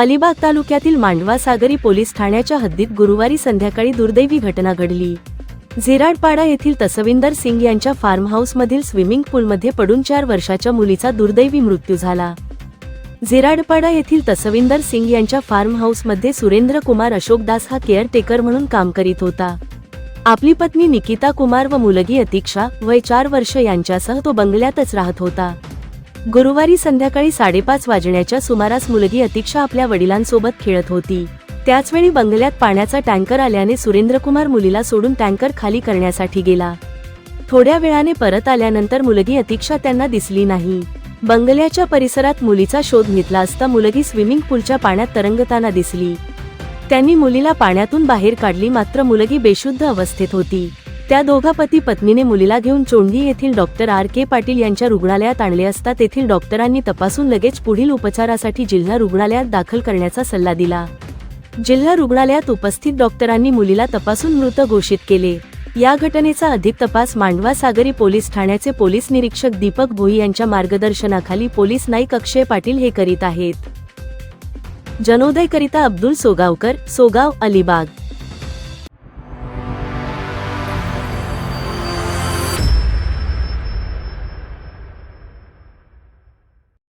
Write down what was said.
अलिबाग तालुक्यातील मांडवा सागरी पोलीस ठाण्याच्या हद्दीत गुरुवारी संध्याकाळी दुर्दैवी घटना घडली. झिराडपाडा येथील तसविंदर सिंग यांच्या फार्म हाऊसमधील स्विमिंग पूलमध्ये पडून चार वर्षाच्या मुलीचा दुर्दैवी मृत्यू झाला. झिराडपाडा येथील तसविंदर सिंग यांच्या फार्म हाऊसमध्ये सुरेंद्र कुमार अशोकदास हा केअरटेकर म्हणून काम करीत होता. आपली पत्नी निकिता कुमार व मुलगी अतिक्षा वय चार वर्ष यांच्यासह तो बंगल्यातच राहत होता. गुरुवारी संध्याकाळी साडेपाच वाजण्याच्या सुमारास मुलगी अतिक्षा आपल्या वडिलांसोबत खेळत होती. त्याचवेळी बंगल्यात पाण्याचा टँकर आल्याने सुरेंद्रकुमार मुलीला सोडून टँकर खाली करण्यासाठी गेला. थोड्या वेळाने परत आल्यानंतर मुलगी अतिक्षा त्यांना दिसली नाही. बंगल्याच्या परिसरात मुलीचा शोध घेतला असता मुलगी स्विमिंग पूलच्या पाण्यात तरंगताना दिसली. त्यांनी मुलीला पाण्यातून बाहेर काढली मात्र मुलगी बेशुद्ध अवस्थेत होती. त्या दोघा पती पत्नीने मुलीला घेऊन चोंडी येथील डॉक्टर आर के पाटील यांच्या रुग्णालयात आणले असता तेथील डॉक्टरांनी तपासून लगेच पुढील उपचारासाठी जिल्हा रुग्णालयात दाखल करण्याचा सल्ला दिला. जिल्हा रुग्णालयात उपस्थित डॉक्टरांनी मुलीला तपासून मृत घोषित केले. या घटनेचा अधिक तपास मांडवा सागरी पोलीस ठाण्याचे पोलीस निरीक्षक दीपक भोई यांच्या मार्गदर्शनाखाली पोलीस नाईक अक्षय पाटील हे करीत आहेत. जनोदयकरिता अब्दुल सोगावकर सोगाव अलिबाग.